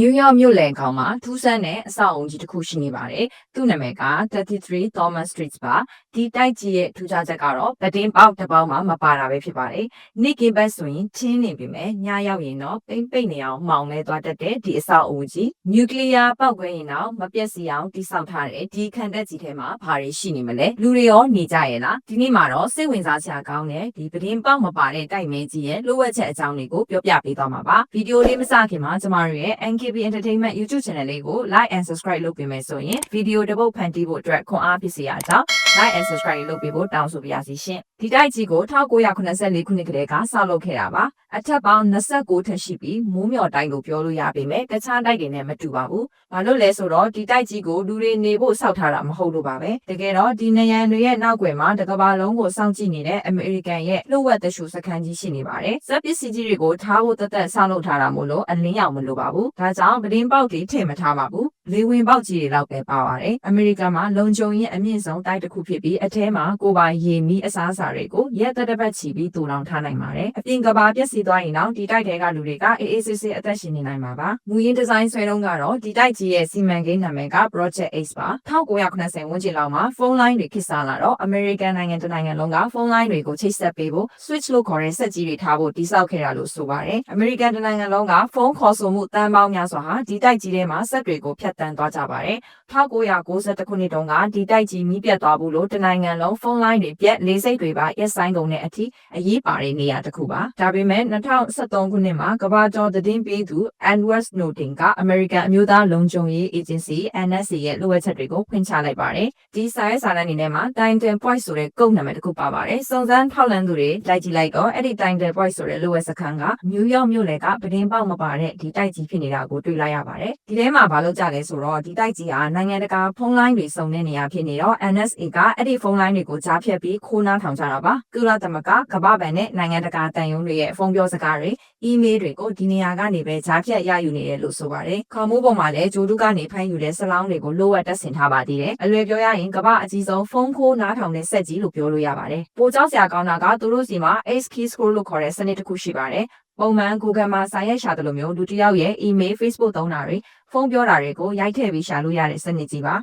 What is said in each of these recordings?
နယူးယောက်မြို့လယ်ခေါင်မှာထူးဆန်းတဲ့အဆောက်အုံကြီးတစ်ခုရှိနေပါတယ်။သူ့နာမည်က33 Thomas Street ပါ။ဒီတိုက်ကြီးရဲ့ထူးခြားချက်ကတော့ဗတင်းပေါက်တစ်ပေါက်မှမပါတာပဲဖြစ်ပါတယ်။နေ့ကင်းဘက်ဆိုရင်ချင်းနေပြီမဲ့ညရောက်ရင်တော့ပိမ့်ပိတ်နေအောင်မှောင်လဲသွားတတ်တဲ့ဒီအဆောက်အုံကြီးနျူကလ িয়ার ပောက်ကွဲရင်တော့မပြတ်စီအောင်တိစောက်ထားတဲ့ဒီခံတက်ကြီးထဲမှာဘာတွေရှိနေမလဲ။လူတွေရောနေကြရဲ့လား။ဒီနေ့မှာတော့စိတ်ဝင်စားစရာကောင်းတဲ့ဒီဗတင်းပေါက်မပါတဲ့တိုက်မဲကြီးရဲ့လိုအပ်ချက်အကြောင်းတွေကိုပြောပြပေးသွားမှာပါ။ဗီဒီယိုလေးမစခင်မှာကျမတို့ရဲ့ NKB Entertainment YouTube channel လေးကို like and subscribe လုပ်ပေးမယ်ဆိုရင်ဗီဒီယိုတစ်ပုတ်ဖန်တီးဖို့အတွက်ခွန်အားဖြစ်စေရကြောင်း like and subscribe လုပ်ပေးဖို့တောင်းဆိုပါရစီရှင်။ဒီတိုက်ကြီးကို1984ခုနှစ်ကတည်းကဆောက်လုပ်ခဲ့တာပါ။ အထက်ပေါင်း29ထပ်ရှိပြီးမိုးမျှော်တိုင်းကိုပြောလို့ရပေမဲ့တခြားတိုက်တွေနဲ့မတူပါဘူး။ဘာလို့လဲဆိုတော့ဒီတိုက်ကြီးကိုလူတွေနေဖို့ဆောက်ထားတာမဟုတ်လို့ပါပဲ။တကယ်တော့ဒီနေရန်တွေရဲ့နောက်ွယ်မှာတစ်ကမ္ဘာလုံးကိုစောင့်ကြည့်နေတဲ့အမေရိကန်ရဲ့လှုပ်ဝက်သရှုစခန်းကြီးရှိနေပါတယ်။ဇက်ပစ္စည်းကြီးတွေကိုထားဖို့တသက်ဆောက်လုပ်ထားတာမို့လို့အလင်းရောင်မလိုပါဘူး။ဒါကြောင့်ပဒင်းပေါက်တွေထည့်မထားပါဘူး။ လေဝင်ပေါက်ကြီးတွေလောက်ပဲပါပါတယ်။အမေရိကန်မှာလုံခြုံရေးအမြင့်ဆုံးတိုက်တစ်ခုဖြစ်ပြီးအထဲမှာကိုပိုင်ရေမီအစားအစာတွေကိုရက်သက်တစ်ပတ်ချီပြီးတူလောင်ထားနိုင်ပါတယ်။အပြင်ကဘာပြက်စီသွားရင်တော့ဒီတိုက်ထဲကလူတွေကအေးအေးဆေးဆေးအသက်ရှင်နေနိုင်မှာပါ။မူရင်းဒီဇိုင်းဆွဲတုံးကတော့ဒီတိုက်ကြီးရဲ့စီမံကိန်းနာမည်က Project Ace ပါ။1990ဝန်းကျင်လောက်မှာဖုန်းလိုင်းတွေခေတ်စားလာတော့ American နိုင်ငံတစ်နိုင်ငံလုံးကဖုန်းလိုင်းတွေကိုချိတ်ဆက်ပေးဖို့ switch လို့ခေါ်တဲ့စက်ကြီးတွေထားဖို့တိစောက်ခဲ့တာလို့ဆိုပါတယ်။ American တစ်နိုင်ငံလုံးကဖုန်းခေါ်ဆိုမှုတန်ပေါင်းများစွာဟာဒီတိုက်ကြီးထဲမှာစက်တွေကိုဖြတ်တန်းသွားကြပါတယ်။1990ခုနှစ်တုန်းကဒီတိုက်ကြီးမြစ်ပြတ်သွားဘူးလို့တနိုင်ငံလုံးဖုန်းလိုင်းတွေပြက်လေးစိတ်တွေပါရက်ဆိုင်ကုန်တဲ့အထိအရေးပါတဲ့နေရာတစ်ခုပါ။ဒါပေမဲ့2013ခုနှစ်မှာကမ္ဘာကျော်သတင်းပေးသူ Edward Snowden က American အမျိုးသားလုံခြုံရေး agency NSA ရဲ့လိုအပ်ချက်တွေကိုဖွင့်ချလိုက်ပါတယ်။ဒီစာရေးစာတမ်းအနေနဲ့မှာ Titan Point ဆိုတဲ့ကုတ်နာမည်တစ်ခုပါပါတယ်။စုံစမ်းထောက်လှမ်းသူတွေလိုက်ကြည့်လိုက်တော့အဲ့ဒီ Titan Point ဆိုတဲ့လိုအပ်စခန်းကနယူးယောက်မြို့လယ်ကပဒင်းပေါက်မပါတဲ့ဒီတိုက်ကြီးဖြစ်နေတာကိုတွေ့လိုက်ရပါတယ်။ဒီထဲမှာဘာလို့ကြလဲဆိုတော့ဒီတိုက်ကြီးဟာနိုင်ငံတကာဖုန်းလိုင်းတွေစုံတဲ့နေရာဖြစ်နေတော့ NSA ကအဲ့ဒီဖုန်းလိုင်းတွေကိုကြားဖြတ်ပြီးခိုးနှားထောင်ကြတာပါ။ကုလသမဂ္ဂကမ္ဘာ့ဘဏ်နဲ့နိုင်ငံတကာတန်ယုံတွေရဲ့ဖုန်းပြောစကားတွေအီးမေးလ်တွေကိုဒီနေရာကနေပဲကြားဖြတ်ရယူနေတယ်လို့ဆိုပါတယ်။ခေါ်မှုပေါ်မှာလည်းဂျိုဒုကနေဖမ်းယူတဲ့ဆလောင်းတွေကိုလိုအပ်တက်ဆင်ထားပါသေးတယ်။အလွယ်ပြောရရင်ကမ္ဘာအကြီးဆုံးဖုန်းခိုးနားထောင်တဲ့စက်ကြီးလို့ပြောလို့ရပါတယ်။ပိုကြောက်စရာကောင်းတာကသူတို့စီမှာ Ace Key Scroll လို့ခေါ်တဲ့စနစ်တစ်ခုရှိပါတယ်။ ပုံမှန် Google မှာစာရိုက်ရှာတယ်လို့မျိုးလူတစ်ယောက်ရဲ့ email Facebook သုံးတာတွေဖုန်းပြောတာတွေကိုရိုက်ထည့်ပြီးရှာလို့ရတဲ့စနစ်ကြီးပါ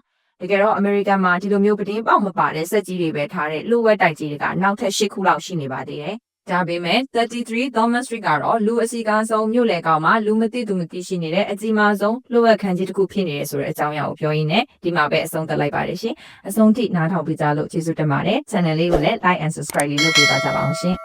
တကယ်တော့ American မှာဒီလိုမျိုးပတင်းပေါက်မပါတဲ့စက်ကြီးတွေပဲထားတဲ့လူဝက်တိုက်ကြီးတွေကနောက်ထပ်၈ခုလောက်ရှိနေပါသေးတယ်ဒါပေမဲ့33 Thomas Street ကတော့လူအစီကားဆုံးမြို့လယ်ကောင်မှာလူမသိသူမသိရှိနေတဲ့အကြီးမားဆုံးလိုအပ်ခန်းကြီးတစ်ခုဖြစ်နေရဆိုတဲ့အကြောင်းအရာကိုပြောရင်းနဲ့ဒီမှာပဲအဆုံးသတ်လိုက်ပါတယ်ရှင်အဆုံးထိနားထောင်ပေးကြလို့ကျေးဇူးတင်ပါတယ် channel လေးကိုလည်း like and subscribe လေးလုပ်ပေးပါကြပါအောင်ရှင်